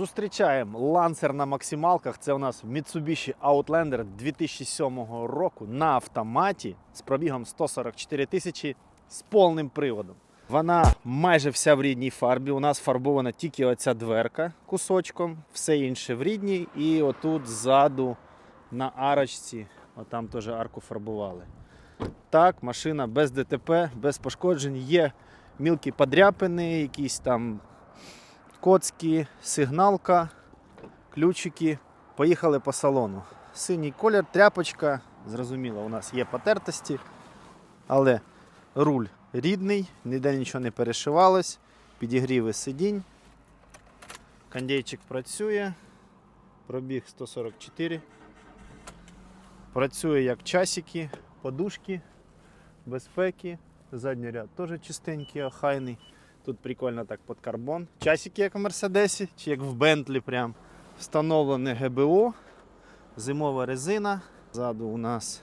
Зустрічаємо лансер на максималках. Це у нас Mitsubishi Outlander 2007 року на автоматі з пробігом 144 тисячі з повним приводом. Вона майже вся в рідній фарбі. У нас фарбована тільки оця дверка кусочком, все інше в рідній. І отут ззаду на арочці, отам теж арку фарбували. Так, машина без ДТП, без пошкоджень. Є мілкі подряпини, якісь там коцки, сигналка, ключики. Поїхали по салону. Синій колір, тряпочка. Зрозуміло, у нас є потертості, але руль рідний, ніде нічого не перешивалось, підігріви сидінь. Кондейчик працює. Пробіг 144. Працює як часики, подушки, безпеки. Задній ряд теж чистенький, охайний. Тут прикольно так під карбон. Часики, як в Мерседесі, чи як в Бентлі прям. Встановлене ГБО, зимова резина. Ззаду у нас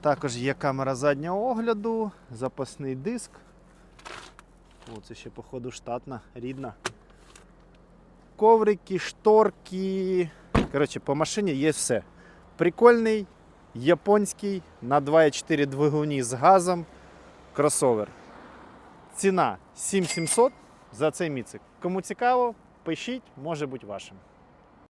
також є камера заднього огляду, запасний диск. О, це ще, походу, штатна, рідна. Коврики, шторки. Коротше, по машині є все. Прикольний, японський на 2,4 двигуні з газом кросовер. Ціна 7700 за цей міцик. Кому цікаво, пишіть, може бути вашим.